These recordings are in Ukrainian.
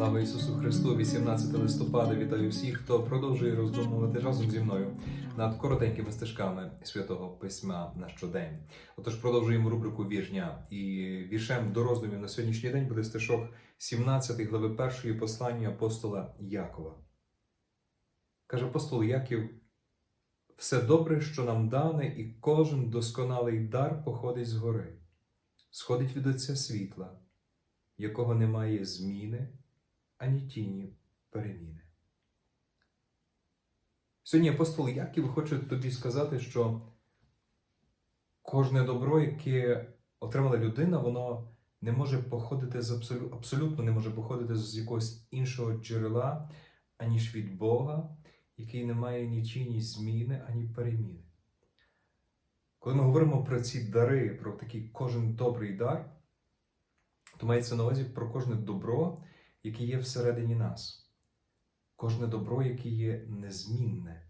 Слава Ісусу Христу! 18 листопада вітаю всіх, хто продовжує роздумувати разом зі мною над коротенькими стежками святого письма на щодень. Отож, продовжуємо рубрику віршня. І віршем до роздумів на сьогоднішній день буде стишок 17 глави першої послання апостола Якова. Каже апостол Яків: все добре, що нам дане, і кожен досконалий дар походить згори, сходить від Отця світла, якого немає зміни ані тіні переміни. Сьогодні апостол Яків хоче тобі сказати, що кожне добро, яке отримала людина, воно не може походити з абсолютно, абсолютно не може походити з якогось іншого джерела, аніж від Бога, який не має ні тіні зміни, ані переміни. Коли ми говоримо про ці дари, про такий кожен добрий дар, то мається на увазі про кожне добро, яке є всередині нас, кожне добро, яке є незмінне.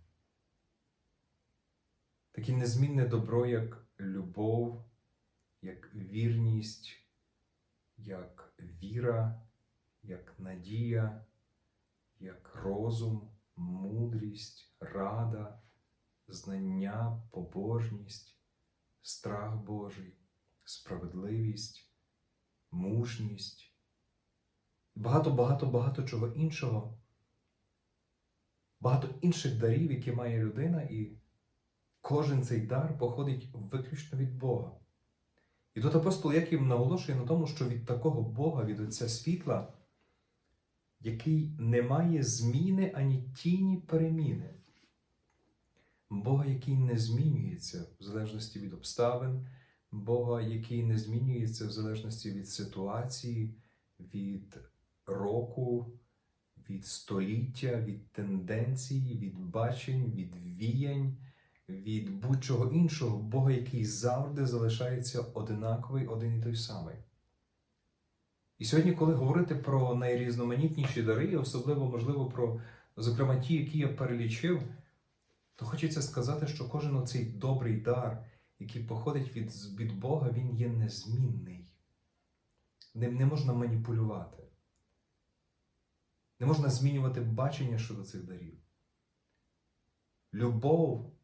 Таке незмінне добро, як любов, як вірність, як віра, як надія, як розум, мудрість, рада, знання, побожність, страх Божий, справедливість, мужність багато, багато, багато чого іншого, багато інших дарів, які має людина, і кожен цей дар походить виключно від Бога. І тут апостол Яків наголошує на тому, що від такого Бога, від Отця світла, який не має зміни ані тіні переміни. Бога, який не змінюється в залежності від обставин, Бога, який не змінюється в залежності від ситуації, від року, від століття, від тенденцій, від бачень, від віянь, від будь-чого іншого, Бога, який завжди залишається одинаковий, один і той самий. І сьогодні, коли говорити про найрізноманітніші дари, особливо, можливо, про, зокрема, ті, які я перелічив, то хочеться сказати, що кожен оцей добрий дар, який походить від, від Бога, він є незмінний. Ним не можна маніпулювати. Не можна змінювати бачення щодо цих дарів. Любов,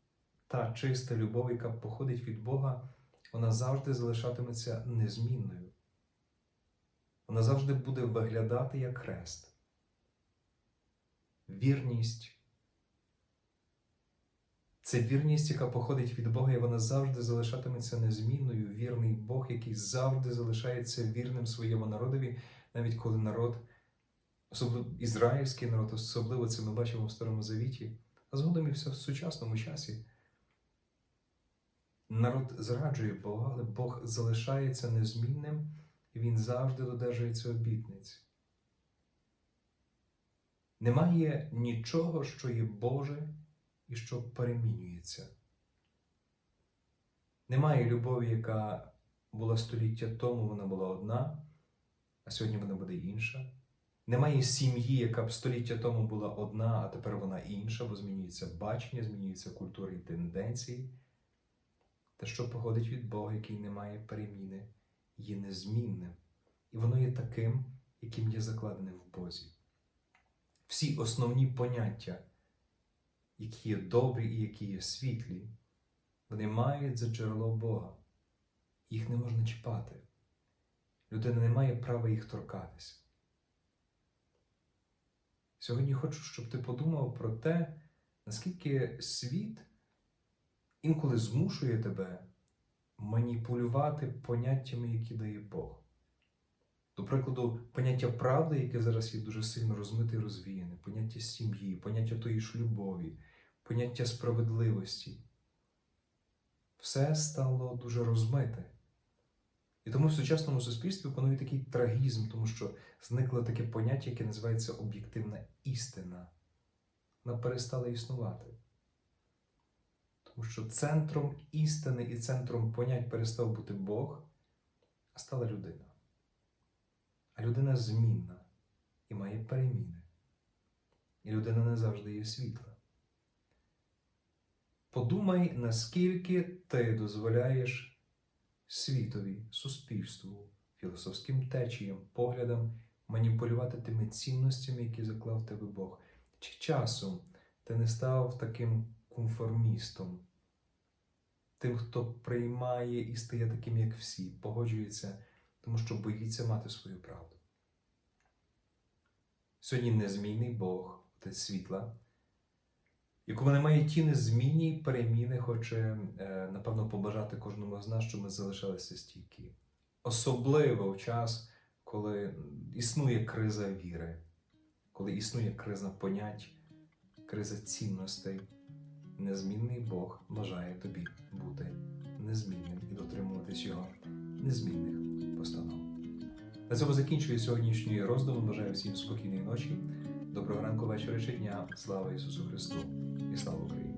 та чиста любов, яка походить від Бога, вона завжди залишатиметься незмінною. Вона завжди буде виглядати як хрест. Вірність. Це вірність, яка походить від Бога, і вона завжди залишатиметься незмінною. Вірний Бог, який завжди залишається вірним своєму народові, навіть коли народ особливо ізраїльський народ, особливо це ми бачимо в Старому Завіті, а згодом і все в сучасному часі. Народ зраджує Бога, але Бог залишається незмінним і Він завжди додержується обітниць. Немає нічого, що є Боже і що перемінюється. Немає любові, яка була століття тому, вона була одна, а сьогодні вона буде інша. Немає сім'ї, яка б століття тому була одна, а тепер вона інша, бо змінюється бачення, змінюються культури і тенденції. Те, що походить від Бога, який не має переміни, є незмінним. І воно є таким, яким є закладене в Бозі. Всі основні поняття, які є добрі і які є світлі, вони мають за джерело Бога. Їх не можна чіпати. Людина не має права їх торкатися. Сьогодні хочу, щоб ти подумав про те, наскільки світ інколи змушує тебе маніпулювати поняттями, які дає Бог. До прикладу, поняття правди, яке зараз є дуже сильно розмите і розвіяне, поняття сім'ї, поняття тої ж любові, поняття справедливості. Все стало дуже розмите. І тому в сучасному суспільстві панує такий трагізм, тому що зникло таке поняття, яке називається об'єктивна істина. Вона перестала існувати. Тому що центром істини і центром понять перестав бути Бог, а стала людина. А людина змінна і має переміни. І людина не завжди є світла. Подумай, наскільки ти дозволяєш світові, суспільству, філософським течіям, поглядам маніпулювати тими цінностями, які заклав тебе Бог? Чи часом ти не став таким конформістом, тим, хто приймає і стає таким, як всі, погоджується, тому що боїться мати свою правду? Сьогодні незмінний Бог, Отець світла, якому немає ті незмінні й переміни, хоче, е, напевно, побажати кожному з нас, щоб ми залишалися стійкі. Особливо в час, коли існує криза віри, коли існує криза понять, криза цінностей. Незмінний Бог бажає тобі бути незмінним і дотримуватись його незмінних постанов. На цьому закінчую сьогоднішній роздум. Бажаю всім спокійної ночі, доброго ранку, вечора чи дня. Слава Ісусу Христу і слава Україні!